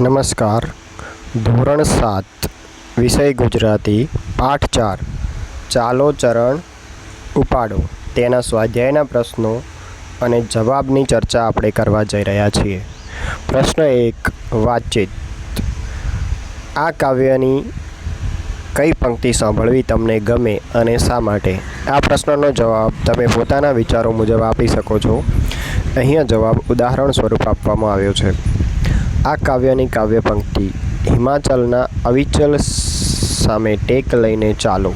નમસ્કાર. ધોરણ સાત, વિષય ગુજરાતી, પાઠ ચાર. ચાલો ચરણ ઉપાડો. તેના સ્વાધ્યાયના પ્રશ્નો અને જવાબની ચર્ચા આપણે કરવા જઈ રહ્યા છીએ. પ્રશ્ન એક, વાતચીત. આ કાવ્યની કઈ પંક્તિ સાંભળવી તમને ગમે અને શા માટે? આ પ્રશ્નનો જવાબ તમે પોતાના વિચારો મુજબ આપી શકો છો. અહીંયા જવાબ ઉદાહરણ સ્વરૂપ આપવામાં આવ્યો છે. આ કાવ્યની કાવ્ય પંક્તિ હિમાચલના અવિચલ સામે ટેક લઈને ચાલો.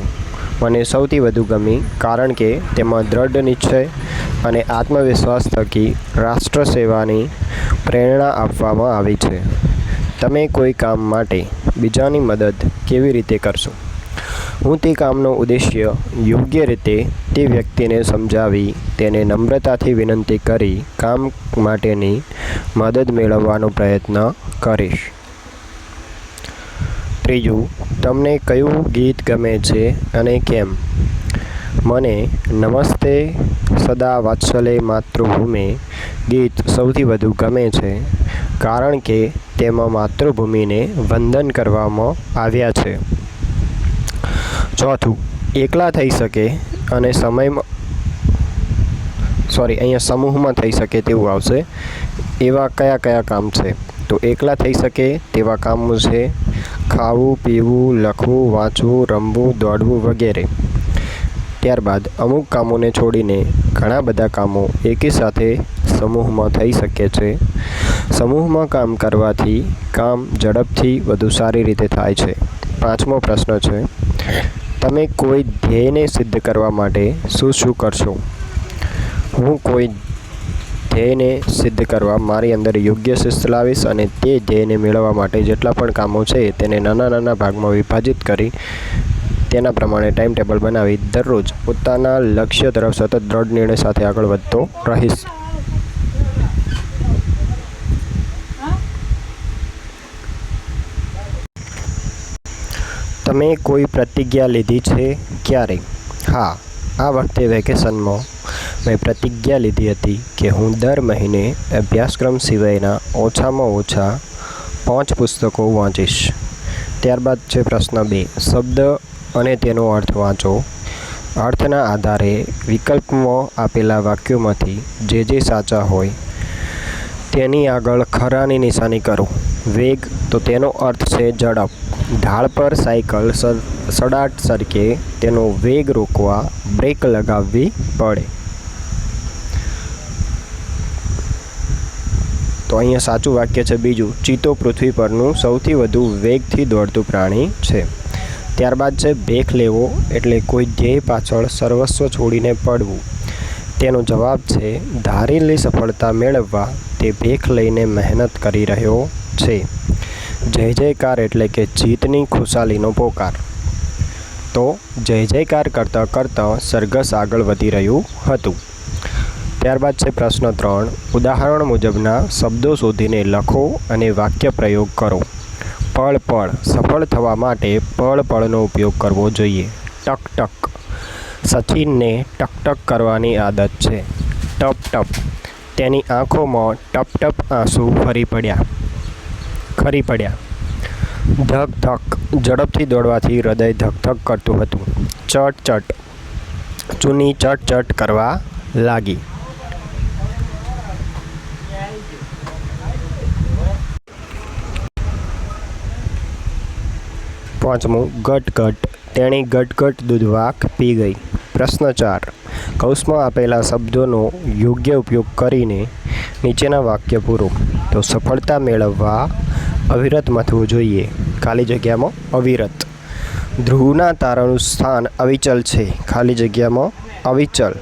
મને સૌથી વધુ ગમી કારણ કે તેમાં દ્રઢ નિશ્ચય અને આત્મવિશ્વાસ થકી રાષ્ટ્ર સેવાની પ્રેરણા આપવામાં આવી છે. તમે કોઈ કામ માટે બીજાની મદદ કેવી રીતે કરશો? હું તે કામનો ઉદ્દેશ્ય યોગ્ય રીતે તે વ્યક્તિને સમજાવી તેને નમ્રતાથી વિનંતી કરી કામ માટેની મદદ મેળવવાનો પ્રયત્ન કરીશ. ત્રીજું, તમને કયું ગીત ગમે છે અને કેમ? મને નમસ્તે સદા વાત્સલે માતૃભૂમિ ગીત સૌથી વધુ ગમે છે કારણ કે તેમાં માતૃભૂમિને વંદન કરવામાં આવ્યા છે. ચોથું. એકલા થઈ શકે અને સમયમાં સોરી અહીંયા સમૂહમાં થઈ શકે તેવું આવશે. એવા કયા કયા કામ છે? તો એકલા થઈ શકે તેવા કામો છે ખાવું, પીવું, લખવું, વાંચવું, રમવું, દોડવું વગેરે. ત્યારબાદ અમુક કામોને છોડીને ઘણા બધા કામો એકી સાથે સમૂહમાં થઈ શકે છે. સમૂહમાં કામ કરવાથી કામ ઝડપથી વધુ સારી રીતે થાય છે. પાંચમો પ્રશ્ન છે તમે કોઈ ધ્યેયને સિદ્ધ કરવા માટે શું શું કરશો? હું કોઈ ધ્યેયને સિદ્ધ કરવા મારી અંદર યોગ્ય શિસ્ત લાવીશ અને તે ધ્યેયને મેળવવા માટે જેટલા પણ કામો છે તેને નાના નાના ભાગમાં વિભાજિત કરી તેના પ્રમાણે ટાઈમ ટેબલ બનાવી દરરોજ પોતાના લક્ષ્ય તરફ સતત દ્રઢ નિર્ણય સાથે આગળ વધતો રહીશ. તમે કોઈ પ્રતિજ્ઞા લીધી છે ક્યારે? હા, આ વખતે વેકેશનમાં મેં પ્રતિજ્ઞા લીધી હતી કે હું દર મહિને અભ્યાસક્રમ સિવાયના ઓછામાં ઓછા પાંચ પુસ્તકો વાંચીશ. ત્યારબાદ છે પ્રશ્ન બે, શબ્દ અને તેનો અર્થ વાંચો. અર્થના આધારે વિકલ્પમાં આપેલા વાક્યોમાંથી જે જે સાચા હોય તેની આગળ ખરાની નિશાની કરો. વેગ, તો તેનો અર્થ છે ઝડપ. ઢાળ પર સાયકલ સડાટ સરકે તેનો વેગ રોકવા બ્રેક લગાવવી પડે. તો અહીંયા સાચું વાક્ય છે બીજું, ચિત્તો પૃથ્વી પરનું સૌથી વધુ વેગથી દોડતું પ્રાણી છે. ત્યારબાદ છે ભેખ લેવો, એટલે કોઈ ધ્યેય પાછળ સર્વસ્વ છોડીને પડવું. તેનો જવાબ છે, ધારેલી સફળતા મેળવવા તે ભેખ લઈને મહેનત કરી રહ્યો છે. જય જયકાર એટલે કે જીતની ખુશાલીનો પોકાર. તો જય જયકાર કરતાં કરતાં સરઘસ આગળ વધી રહ્યું હતું. ત્યારબાદ છે પ્રશ્ન ત્રણ. ઉદાહરણ મુજબના શબ્દો શોધીને લખો અને વાક્ય પ્રયોગ કરો. પળ પળ. સફળ થવા માટે પળ પળનો ઉપયોગ કરવો જોઈએ. ટક ટક. સચિનને ટક ટક કરવાની આદત છે. ટપ ટપ. તેની આંખોમાં ટપ ટપ આંસુ ફરી પડ્યા. ખરી પડ્યા. ધક ધક, ઝડપથી દોડવાથી હૃદય ધક ધક કરતું હતું. ચટ ચટ, ચૂની ચટ ચટ કરવા લાગી. પાંચમું, ગટ ગટ, તેણી ગટગટ દૂધવાક પી ગઈ. પ્રશ્ન ચાર કૌશમાં આપેલા શબ્દોનો યોગ્ય ઉપયોગ કરીને નીચેના વાક્ય પૂરો. તો સફળતા મેળવવા અવિરત મથવું જોઈએ. ખાલી જગ્યામાં અવિરત. ધ્રુવના તારાનું સ્થાન અવિચલ છે. ખાલી જગ્યામાં અવિચલ.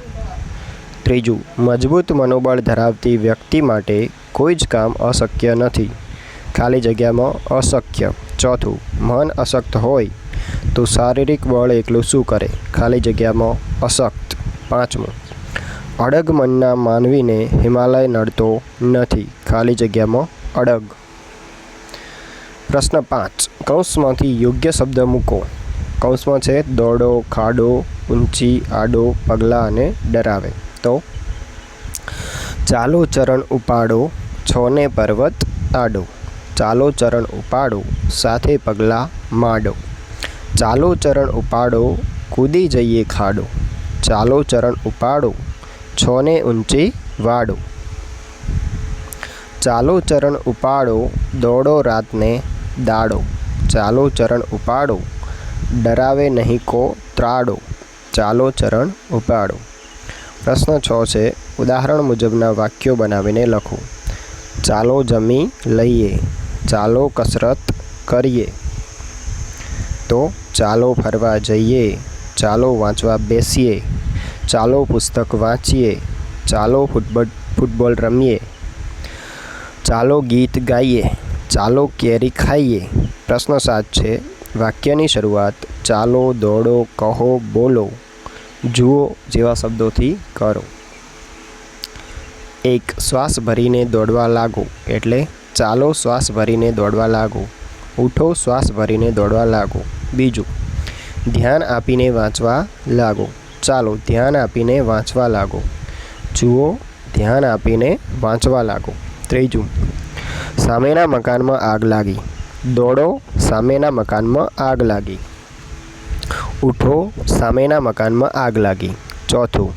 ત્રીજું, મજબૂત મનોબળ ધરાવતી વ્યક્તિ માટે કોઈ જ કામ અશક્ય નથી. ખાલી જગ્યામાં અશક્ય. ચોથું, મન અશક્ત હોય તો શારીરિક બળ એકલું શું કરે? ખાલી જગ્યામાં અશક્ત. પાંચમું, અડગ મનના માનવીને હિમાલય નડતો નથી. ખાલી જગ્યામાં અડગ. પ્રશ્ન પાંચ. કૌંસમાંથી યોગ્ય શબ્દ મૂકો. કૌંસમાં છે દોડો, ખાડો, ઊંચી, આડો, પગલાં અને ડરાવે. તો? ચાલો ચરણ ઉપાડો, છોને પર્વત આડો. ચાલો ચરણ ઉપાડો, સાથે પગલાં માડો. ચાલો ચરણ ઉપાડો, કૂદી જઈએ ખાડો. ચાલો ચરણ ઉપાડો, છોને ઊંચી વાડો. ચાલો ચરણ ઉપાડો, દોડો રાતને દાડો. ચાલો ચરણ ઉપાડો. ડરાવે નહીં કો ત્રાડો. ચાલો ચરણ ઉપાડો. પ્રશ્ન છ છે, ઉદાહરણ મુજબના વાક્યો બનાવીને લખો. ચાલો જમી લઈએ. ચાલો કસરત કરીએ. તો ચાલો ફરવા જઈએ. ચાલો વાંચવા બેસીએ. ચાલો પુસ્તક વાંચીએ. ચાલો ફૂટબોલ ફૂટબોલ રમીએ. ચાલો ગીત ગાઈએ. ચાલો કેરી ખાઈએ. પ્રશ્ન સાત છે, વાક્યની શરૂઆત ચાલો, દોડો, કહો, બોલો. જુઓ જેવા શબ્દોથી કરો. એક, શ્વાસ ભરીને દોડવા લાગો. એટલે ચાલો, શ્વાસ ભરીને દોડવા લાગો. ઉઠો, શ્વાસ ભરીને દોડવા લાગો. બીજું, ધ્યાન આપીને વાંચવા લાગો. ચાલો, ધ્યાન આપીને વાંચવા લાગો. જુઓ, ધ્યાન આપીને વાંચવા લાગો. ત્રીજું સામેના મકાનમાં આગ લાગી. દોડો સામેના મકાનમાં આગ લાગી. ઉઠો સામેના મકાનમાં આગ લાગી. ચોથું,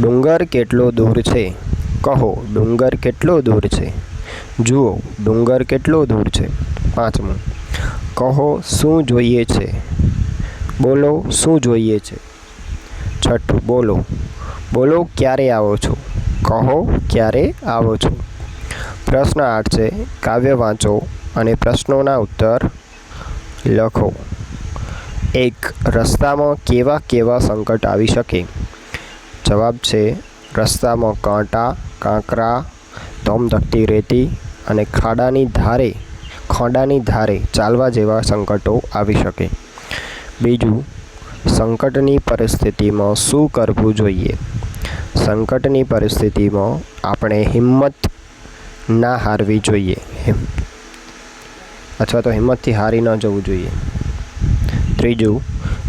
ડુંગર કેટલો દૂર છે? કહો, ડુંગર કેટલો દૂર છે? જુઓ, ડુંગર કેટલો દૂર છે? પાંચમું, કહો, શું જોઈએ છે? બોલો, શું જોઈએ છે? છઠ્ઠું, બોલો. બોલો, ક્યારે આવો છો? કહો, ક્યારે આવો છો? પ્રશ્ન આઠ છે, કાવ્ય વાંચો અને પ્રશ્નોના ઉત્તર લખો. એક, રસ્તામાં કેવા કેવા સંકટ આવી શકે? જવાબ છે, રસ્તામાં કાંટા, કાંકરા, ધોમધકતી રેતી અને ખાડાની ધારે, ખોડાની ધારે ચાલવા જેવા સંકટો આવી શકે. બીજું, સંકટની પરિસ્થિતિમાં શું કરવું જોઈએ? સંકટની પરિસ્થિતિમાં આપણે હિંમત ના હારવી જોઈએ અથવા તો હિંમતથી હારી ન જવું જોઈએ. ત્રીજું,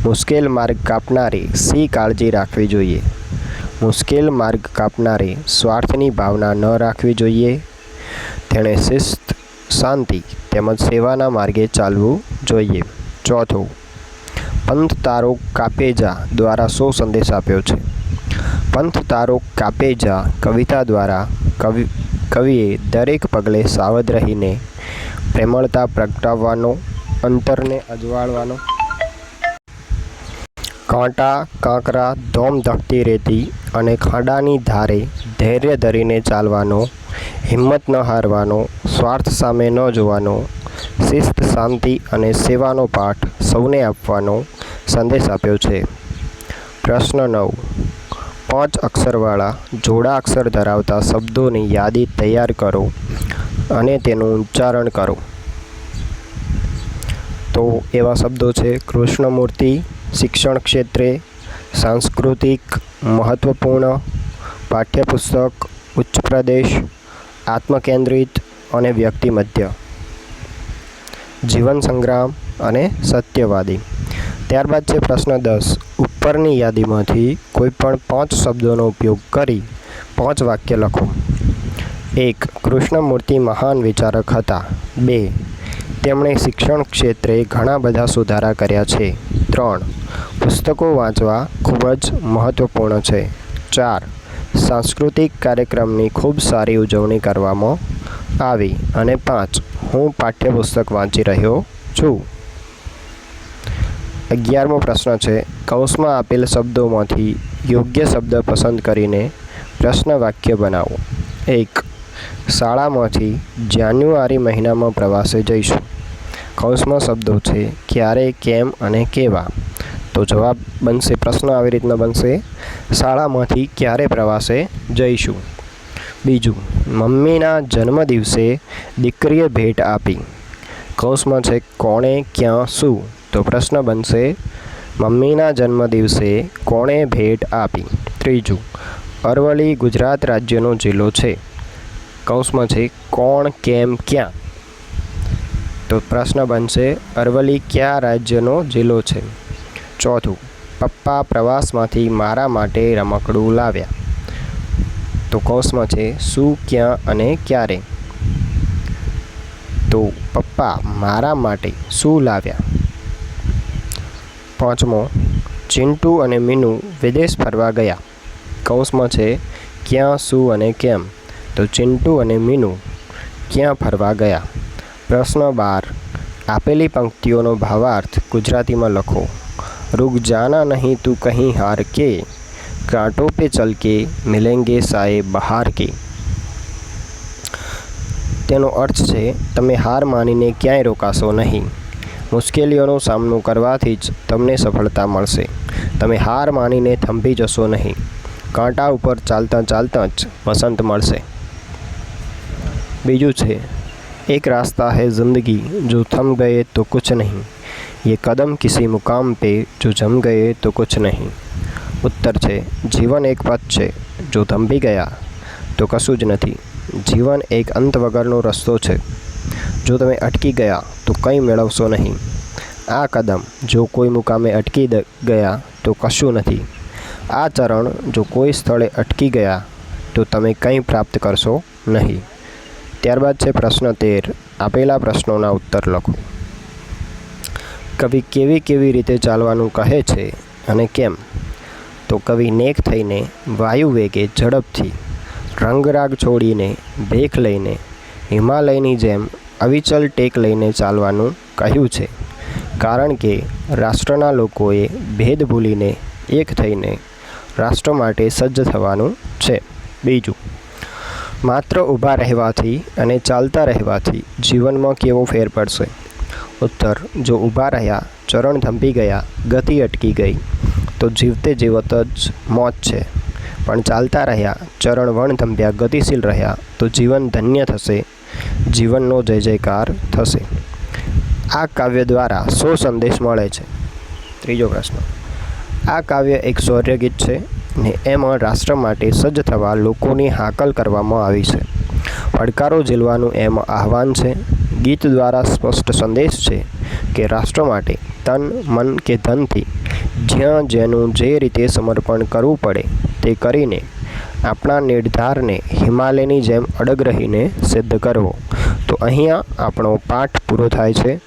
મુશ્કેલ માર્ગ કાપનારી સી કાળજી રાખવી જોઈએ. મુશ્કેલ માર્ગ કાપનારે સ્વાર્થની ભાવના ન રાખવી જોઈએ. તેણે શિસ્ત, શાંતિ તેમજ સેવાના માર્ગે ચાલવું જોઈએ. ચોથું, પંથ તારો કાપેજા દ્વારા શો સંદેશ આપ્યો છે? પંથ તારો કાપેજા કવિતા દ્વારા કવિ કવિએ દરેક પગલે સાવધ રહીને પ્રેમળતા પ્રગટાવવાનો, અંતરને અજવાળવાનો. કાંટા, કાંકરા ધોમ ધકતી રહેતી અને ખાડાની ધારે ધૈર્ય ધરીને ચાલવાનો, હિંમત ન હારવાનો, સ્વાર્થ સામે ન જોવાનો, શિસ્ત, શાંતિ અને સેવાનો પાઠ સૌને આપવાનો સંદેશ આપ્યો છે. પ્રશ્ન નવ. પાંચ અક્ષરવાળા જોડા અક્ષર ધરાવતા શબ્દોની યાદી તૈયાર કરો અને તેનું ઉચ્ચારણ કરો. તો એવા શબ્દો છે, કૃષ્ણમૂર્તિ, શિક્ષણ ક્ષેત્રે, સાંસ્કૃતિક મહત્ત્વપૂર્ણ પાઠ્યપુસ્તક, ઉચ્ચ પ્રદેશ, આત્મકેન્દ્રિત અને વ્યક્તિ મધ્ય. જીવન સંગ્રામ અને સત્યવાદી. ત્યારબાદ છે પ્રશ્ન દસ. ઉપરની યાદીમાંથી કોઈપણ પાંચ શબ્દોનો ઉપયોગ કરી પાંચ વાક્ય લખો. એક, કૃષ્ણમૂર્તિ મહાન વિચારક હતા. બે, તેમણે શિક્ષણ ક્ષેત્રે ઘણા બધા સુધારા કર્યા છે. ત્રણ, પુસ્તકો વાંચવા ખૂબ જ મહત્ત્વપૂર્ણ છે. ચાર, સાંસ્કૃતિક કાર્યક્રમની ખૂબ સારી ઉજવણી કરવામાં આવી. અને પાંચ, હું પાઠ્યપુસ્તક વાંચી રહ્યો છું. અગિયારમો પ્રશ્ન છે, કૌંસમાં આપેલ શબ્દોમાંથી યોગ્ય શબ્દ પસંદ કરીને પ્રશ્ન વાક્ય બનાવો. એક, શાળામાંથી જાન્યુઆરી મહિનામાં પ્રવાસે જઈશું. કૌંસમાં શબ્દો છે, ક્યારે, કેમ અને કેવા? તો જવાબ બનશે, પ્રશ્ન આવી રીતના બનશે. શાળામાંથી ક્યારે પ્રવાસે જઈશું? બીજું, મમ્મીના જન્મદિવસે દીકરીએ ભેટ આપી. કૌંસમાં છે, કોણે, ક્યાં, શું? તો પ્રશ્ન બનશે, મમ્મીના જન્મદિવસે કોણે ભેટ આપી? ત્રીજું, અરવલ્લી ગુજરાત રાજ્યનો જિલ્લો છે. કૌંસમાં છે, કોણ, કેમ, ક્યાં? તો પ્રશ્ન બનશે, અરવલ્લી કયા રાજ્યનો જિલ્લો છે? ચોથું, પપ્પા પ્રવાસમાંથી મારા માટે રમકડું લાવ્યા. તો કૌંસમાં છે, શું, ક્યાં અને ક્યારે? તો પપ્પા મારા માટે શું લાવ્યા? પાંચમો ચિન્ટુ અને મીનુ વિદેશ ફરવા ગયા. કૌંસમાં છે, ક્યાં, શું અને કેમ? તો ચિન્ટુ અને મીનુ, ક્યાં ફરવા ગયા? પ્રશ્ન બાર, આપેલી પંક્તિઓનો ભાવાર્થ ગુજરાતીમાં લખો. રૂક જાના નહીં તું કહી હાર કે કાંટો પે ચલ કે, મિલેંગે સાએ બહાર કે. તેનો અર્થ છે, તમે હાર માનીને ક્યાંય રોકાશો નહીં. મુશ્કેલીઓનો સામનો કરવાથી જ તમને સફળતા મળશે તમે હાર માનીને થંભી જશો નહીં કાંટા ઉપર ચાલતા ચાલતા જ વસંત મળશે બીજું છે એક રાસ્તા है ज़िंदगी जो थम गए तो कुछ नहीं ये कदम किसी मुकाम पे जो जम गए तो कुछ नहीं ઉત્તર છે જીવન એક પથ છે જો થંભી ગયા તો કશું જ નથી જીવન એક અંત વગરનો રસ્તો છે જો તમે અટકી ગયા, તો કંઈ મેળવશો નહીં. આ કદમ, જો કોઈ મુકામે અટકી ગયા, તો કશું નથી. આ ચરણ, જો કોઈ સ્થળે અટકી ગયા, તો તમે કંઈ પ્રાપ્ત કરશો નહીં. ત્યારબાદ છે પ્રશ્ન તેર. આપેલા પ્રશ્નોના ઉત્તર લખો. કવિ કેવી કેવી રીતે ચાલવાનું કહે છે અને કેમ? તો કવિ નેક થઈને વાયુ વેગે ઝડપથી રંગરાગ છોડીને ભેખ લઈને હિમાલયની જેમ અવિચલ ટેક લઈને ચાલવાનું કહ્યું છે. કારણ કે રાષ્ટ્રના લોકોએ ભેદ ભૂલીને એક થઈને રાષ્ટ્ર માટે સજ્જ થવાનું છે. બીજું, માત્ર ઊભા રહેવાથી અને ચાલતા રહેવાથી જીવનમાં કેવો ફેર પડશે? ઉત્તર, જો ઊભા રહ્યા, ચરણ થંભી ગયા, ગતિ અટકી ગઈ, તો જીવતે જીવત જ મોત છે. પણ ચાલતા રહ્યા, ચરણ વણ થંભ્યા ગતિશીલ રહ્યા, તો જીવન ધન્ય થશે. જીવનનો જય જયકાર થશે. આ કાવ્ય દ્વારા શો સંદેશ મળે છે. ત્રીજો પ્રશ્ન. આ કાવ્ય એક શૌર્ય ગીત છે ને એમાં રાષ્ટ્ર માટે સજ્જ થવા લોકોની હાકલ કરવામાં આવી છે. પડકારો ઝીલવાનું એમાં આહવાન છે. ગીત દ્વારા સ્પષ્ટ સંદેશ છે કે રાષ્ટ્ર માટે તન, મન કે ધનથી જ્યાં જેનું જે રીતે સમર્પણ કરવું પડે તે કરીને આપણા નિર્ધારને હિમાલયની જેમ અડગ રહીને સિદ્ધ કરવો. તો અહીંયા આપણો પાઠ પૂરો થાય છે.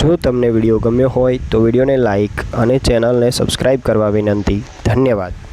જો તમને વીડિયો ગમ્યો હોય તો વિડીયોને લાઇક અને ચેનલને સબસ્ક્રાઈબ કરવા વિનંતી. ધન્યવાદ.